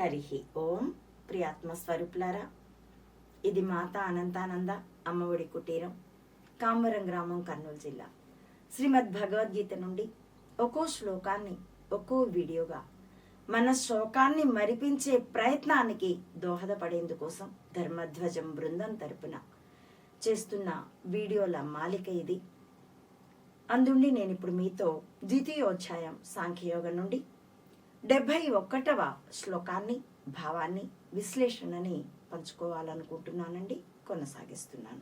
హరి ఓం ప్రియాత్మస్వరూపులారా ఇది మాత అనంతానంద అమ్మఒడి కుటీరం కామరం గ్రామం కర్నూలు జిల్లా. శ్రీమద్ భగవద్గీత నుండి ఒక్కో శ్లోకాన్ని ఒక్కో వీడియోగా మన శోకాన్ని మరిపించే ప్రయత్నానికి దోహదపడేందుకోసం ధర్మధ్వజం బృందం తరపున చేస్తున్న వీడియోల మాలిక ఇది. అందుండి నేను ఇప్పుడు మీతో ద్వితీయోధ్యాయం సాంఖ్యయోగం నుండి డెబ్భై ఒకటవ శ్లోకాన్ని భావాన్ని విశ్లేషణని పంచుకోవాలనుకుంటున్నానండి. కొనసాగిస్తున్నాను.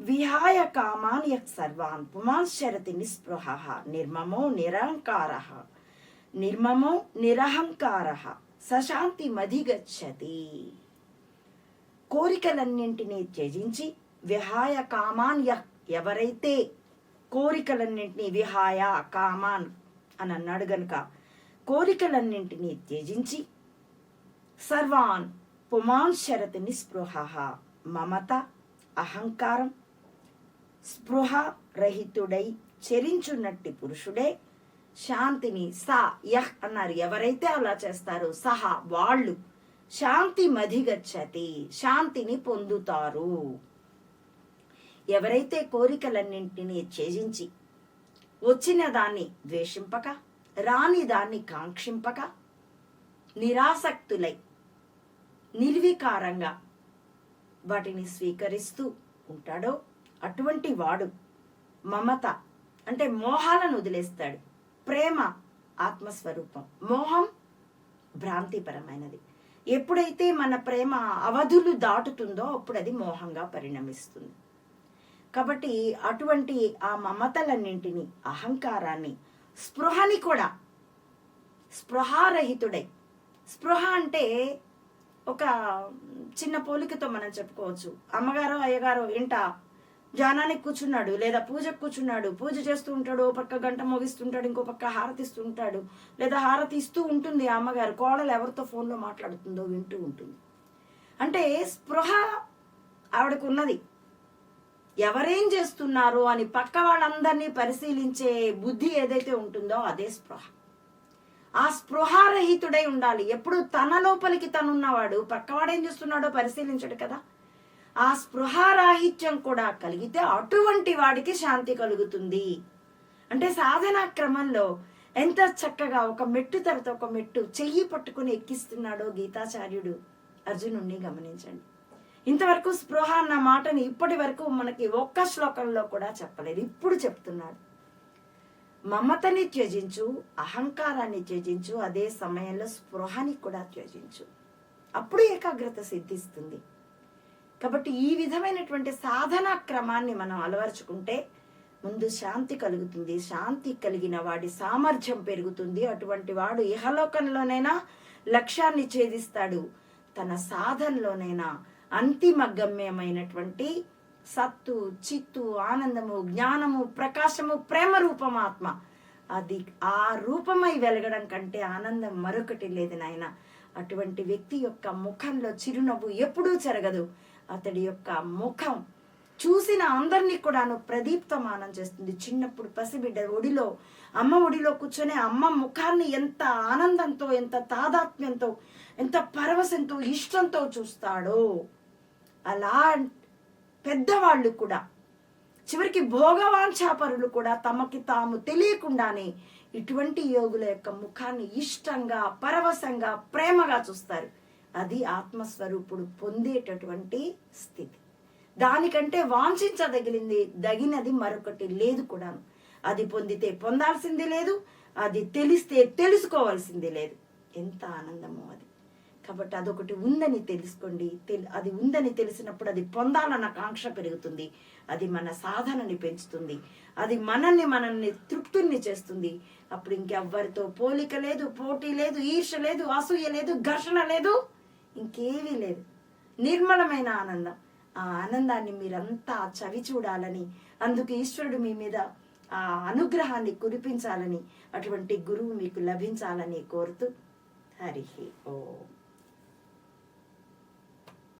విహాయ కామాన్ యక్ సర్వాన్ పుమాన్ శరతి నిస్పృహ నిర్మమో నిరహంకార నిర్మమో నిరహంకార సశాంతి మధిగచ్చతి. కోరికలన్నింటినీ త్యజించి విహాయ కామాన్ యక్ ఎవరైతే కోరికలన్నింటినీ విహాయ కామాన్ అని అన్నాడు గనుక కోరికలన్నింటినీ త్యజించి సర్వాన్ పుమాన్ శరతి నిస్పృహ మమత అహంకారం స్పృహ రహితుడై చరించున్నట్టి పురుషుడే శాంతిని సా యహ్ అన్నారు. ఎవరైతే అలా చేస్తారో సహా వాళ్ళు శాంతి మధిగచ్చతి శాంతిని పొందుతారు. ఎవరైతే కోరికలన్నింటినీ త్యజించి వచ్చిన దాన్ని ద్వేషింపక రాని దాన్ని కాంక్షింపక నిరాసక్తులై నిర్వికారంగా వాటిని స్వీకరిస్తూ ఉంటాడో అటువంటి వాడు మమత అంటే మోహాలను వదిలేస్తాడు. ప్రేమ ఆత్మస్వరూపం. మోహం భ్రాంతిపరమైనది. ఎప్పుడైతే మన ప్రేమ అవధులు దాటుతుందో అప్పుడు అది మోహంగా పరిణమిస్తుంది. కాబట్టి అటువంటి ఆ మమతలన్నింటినీ అహంకారాన్ని స్పృహని కూడా. స్పృహారహితుడై. స్పృహ అంటే ఒక చిన్న పోలికతో మనం చెప్పుకోవచ్చు. అమ్మగారు అయ్యగారో ఇంట జానానికి కూర్చున్నాడు లేదా పూజకు కూర్చున్నాడు. పూజ చేస్తూ ఉంటాడు ఓ పక్క గంట మోగిస్తుంటాడు ఇంకో పక్క హారతిస్తూ ఉంటాడు లేదా హారతి ఇస్తూ ఉంటుంది ఆ అమ్మగారు. కోడలు ఎవరితో ఫోన్లో మాట్లాడుతుందో వింటూ ఉంటుంది. అంటే స్పృహ ఆవిడకు ఉన్నది ఎవరేం చేస్తున్నారు అని పక్క వాళ్ళందరినీ పరిశీలించే బుద్ధి ఏదైతే ఉంటుందో అదే స్పృహ. ఆ స్పృహారహితుడై ఉండాలి. ఎప్పుడు తన లోపలికి తనున్నవాడు పక్కవాడేం చేస్తున్నాడో పరిశీలించడు కదా. ఆ స్పృహారాహిత్యం కూడా కలిగితే అటువంటి వాడికి శాంతి కలుగుతుంది. అంటే సాధనా క్రమంలో ఎంత చక్కగా ఒక మెట్టు తర్వాత ఒక మెట్టు చెయ్యి పట్టుకుని ఎక్కిస్తున్నాడో గీతాచార్యుడు అర్జునుణ్ణి గమనించండి. ఇంతవరకు స్పృహ అన్న మాటని ఇప్పటి వరకు మనకి ఒక్క శ్లోకంలో కూడా చెప్పలేదు. ఇప్పుడు చెప్తున్నాడు. మమతని త్యజించు అహంకారాన్ని త్యజించు అదే సమయంలో స్పృహని కూడా త్యజించు. అప్పుడు ఏకాగ్రత సిద్ధిస్తుంది. కాబట్టి ఈ విధమైనటువంటి సాధనా క్రమాన్ని మనం అలవరుచుకుంటే ముందు శాంతి కలుగుతుంది. శాంతి కలిగిన వాడి సామర్థ్యం పెరుగుతుంది. అటువంటి వాడు ఇహలోకంలోనైనా లక్ష్యాన్ని ఛేదిస్తాడు. తన సాధనలోనైనా అంతిమ గమ్యమైనటువంటి సత్తు చిత్తు ఆనందము జ్ఞానము ప్రకాశము ప్రేమ రూపమాత్మ అది ఆ రూపమై వెలగడం కంటే ఆనందం మరొకటి లేదు నాయన. అటువంటి వ్యక్తి యొక్క ముఖంలో చిరునవ్వు ఎప్పుడూ జరగదు అతడి యొక్క ముఖం చూసిన అందరినీ కూడాను ప్రదీప్తమానం చేస్తుంది. చిన్నప్పుడు పసిబిడ్డ ఒడిలో అమ్మ ఒడిలో కూర్చొని అమ్మ ముఖాన్ని ఎంత ఆనందంతో ఎంత తాదాత్మ్యంతో ఎంత పరవశంతో ఇష్టంతో చూస్తాడో. అలా పెద్దవాళ్ళు కూడా చివరికి భోగవాంఛాపరులు కూడా తమకి తాము తెలియకుండానే ఇటువంటి యోగుల యొక్క ముఖాన్ని ఇష్టంగా పరవశంగా ప్రేమగా చూస్తారు. అది ఆత్మస్వరూపుడు పొందేటటువంటి స్థితి. దానికంటే వాంఛించదగిలింది దగినది మరొకటి లేదు కూడాను. అది పొందితే పొందాల్సింది లేదు అది తెలిస్తే తెలుసుకోవాల్సింది లేదు. ఎంత ఆనందమో అది. కాబట్టి అదొకటి ఉందని తెలుసుకోండి. అది ఉందని తెలిసినప్పుడు అది పొందాలన్న కాంక్ష పెరుగుతుంది. అది మన సాధనని పెంచుతుంది. అది మనల్ని మనల్ని తృప్తుల్ని చేస్తుంది. అప్పుడు ఇంకెవ్వరితో పోలిక లేదు పోటీ లేదు ఈర్ష లేదు అసూయ లేదు ఘర్షణ లేదు ఇంకేమీ లేదు. నిర్మలమైన ఆనందం. ఆ ఆనందాన్ని మీరంతా చవి చూడాలని అందుకు ఈశ్వరుడు మీ మీద ఆ అనుగ్రహాన్ని కురిపించాలని అటువంటి గురువు మీకు లభించాలని కోరుతూ హరి ఓం.